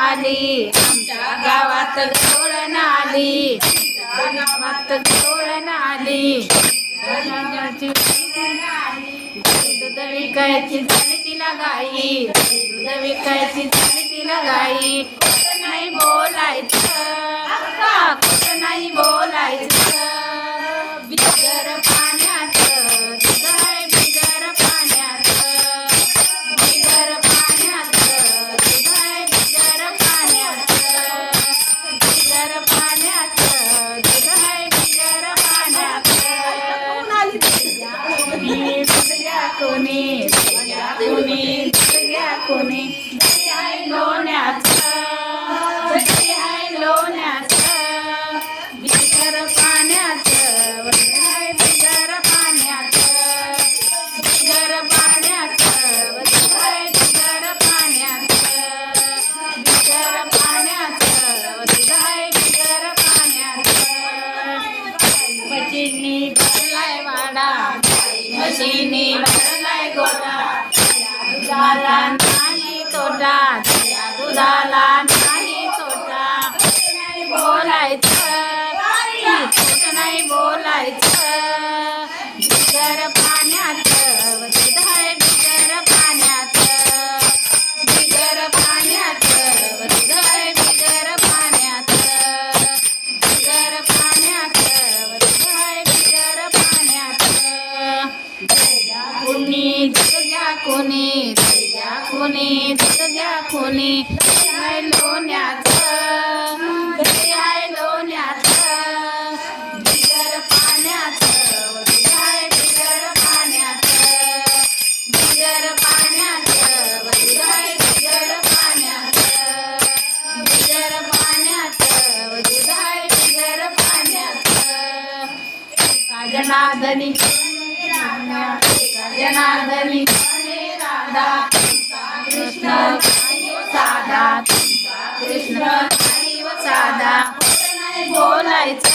आली. आमच्या गावात गवळण आली गावात गवळण आली जनावरांची दूध विकायची झाली तिला गाई. दूध विकायची झाली तिला गाई. खोटं नाही बोलायचं. अक्का नाही बोलायचं. बिगर कोणी दूध घ्या कोणी दूध कोणी घ्या कोणी. मशीनी भरलाय दुधाला नाही तोटा. त्या दुधाला नाही तोटा. नाही बोलायचं. खोटं नाही बोलायचं. बिगर खुनी घ्या खुनी दूध खुनी कुणी लोण्याचं. दही लोण्याचं. बिगर पाण्याचं दूध बिगर पाण्याचं. बिगर पाण्याचं दूध बिगर पाण्याचं. बिगर पाण्याचं दूध बिगर पाण्याचं. जनार्दनी एका जनार्दनी. साधा तुमचा कृष्ण नाही व साधा खोटं नाही बोलायचं आई खोटं नाही बोलायचं